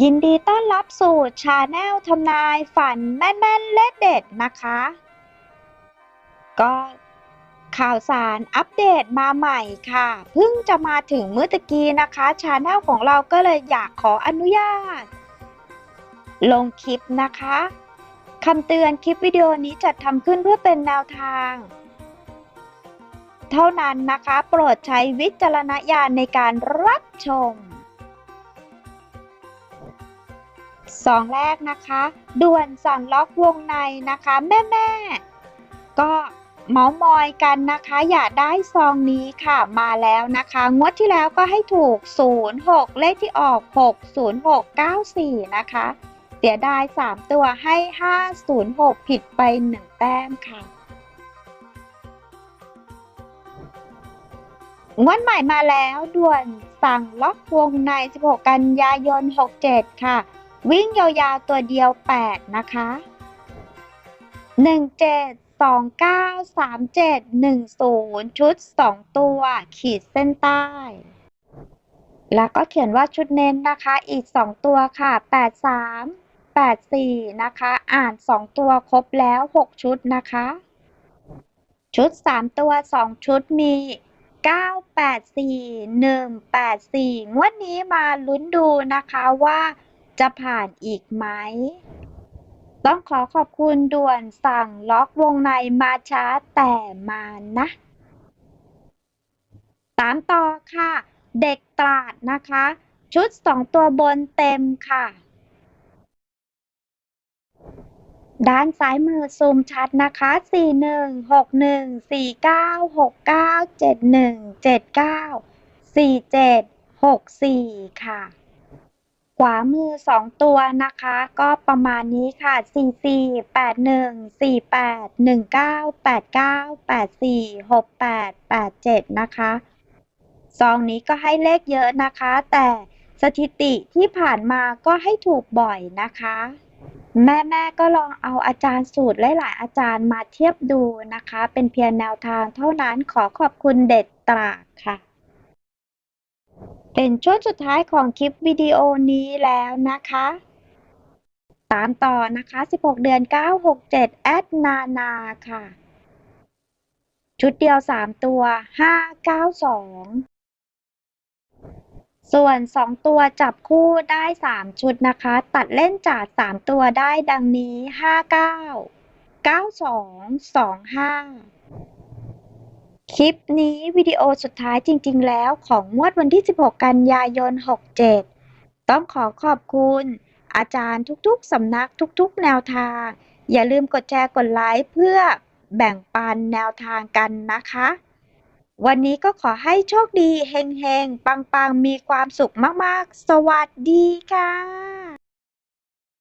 ยินดีต้อนรับสู่ชาแนลทำนายฝันแม่นๆและเด็ดนะคะ ก็ข่าวสารอัปเดตมาใหม่ค่ะ เพิ่งจะมาถึงเมื้อตะกี้นะคะชาแนลของเราก็เลยอยากขออนุญาต ลงคลิปนะคะคำเตือนคลิปวิดีโอนี้จัดทำขึ้นเพื่อเป็นแนวทาง เท่านั้นนะคะ โปรดใช้วิจารณญาณในการรับชม สองแรกนะคะด่วนสั่งล็อกวงในนะคะ แม่แม่ก็เมาส์มอยกันนะคะ อย่าได้ซองนี้ค่ะมาแล้วนะคะ งวดที่แล้วก็ให้ถูก 06 เลขที่ออก 60694 นะคะ เสียดาย 3 ตัวให้ 506 ผิดไป 1 แต้มค่ะงวดใหม่มาแล้วด่วนสั่งล็อกวงใน 16 กันยายน 67 ค่ะ วิ่งยาวๆตัวเดียว 8 นะคะ 17 29 37 10 ชุด 2 ตัว ขีดเส้นใต้ แล้วก็เขียนว่าชุดเน้นนะคะ อีก 2 ตัวค่ะ 83 84 นะคะ อ่าน 2 ตัวครบแล้ว 6 ชุดนะคะ ชุด 3 ตัว 2 ชุดมี984 184 งวดนี้มาลุ้นดูนะคะว่า จะผ่านอีกไหม ต้องขอขอบคุณด่วนสั่งล็อกวงในมาช้าแต่มานะ ตามต่อค่ะ เด็กตราดนะคะ ชุด2ตัวบนเต็มค่ะ ด้านซ้ายมือซูมชัดนะคะ 41 61 49 69 71 79 47 64 ค่ะ วามือ 2 ตัวนะคะ ก็ประมาณนี้ค่ะ 44 81 48 19 89 84 68 87 นะคะซองนี้ก็ให้เลขเยอะนะคะ แต่สถิติที่ผ่านมาก็ให้ถูกบ่อยนะคะ แม่ๆก็ลองเอาอาจารย์สูตรหลายๆอาจารย์มาเทียบดูนะคะ เป็นเพียงแนวทางเท่านั้นขอขอบคุณเด็ดตราค่ะ เป็นช่วงสุดท้ายของคลิปวิดีโอนี้แล้วนะคะ ตามต่อนะคะ 16 เดือน 967 แอดนานาค่ะ ชุดเดียว 3 ตัว 592 ส่วน 2 ตัวจับคู่ได้ 3 ชุดนะคะ ตัดเล่นจาก 3 ตัวได้ดังนี้ 59 92 25 คลิปนี้วิดีโอสุดท้ายจริง ๆ แล้วของงวดวันที่ 16 กันยายน 67 ต้องขอขอบคุณ อาจารย์ทุกๆ สำนักทุกๆ แนวทาง อย่าลืมกดแชร์กดไลค์เพื่อแบ่งปันแนวทางกันนะคะ วันนี้ก็ขอให้โชคดีเฮงๆ ปังๆ มีความสุขมากๆ สวัสดีค่ะ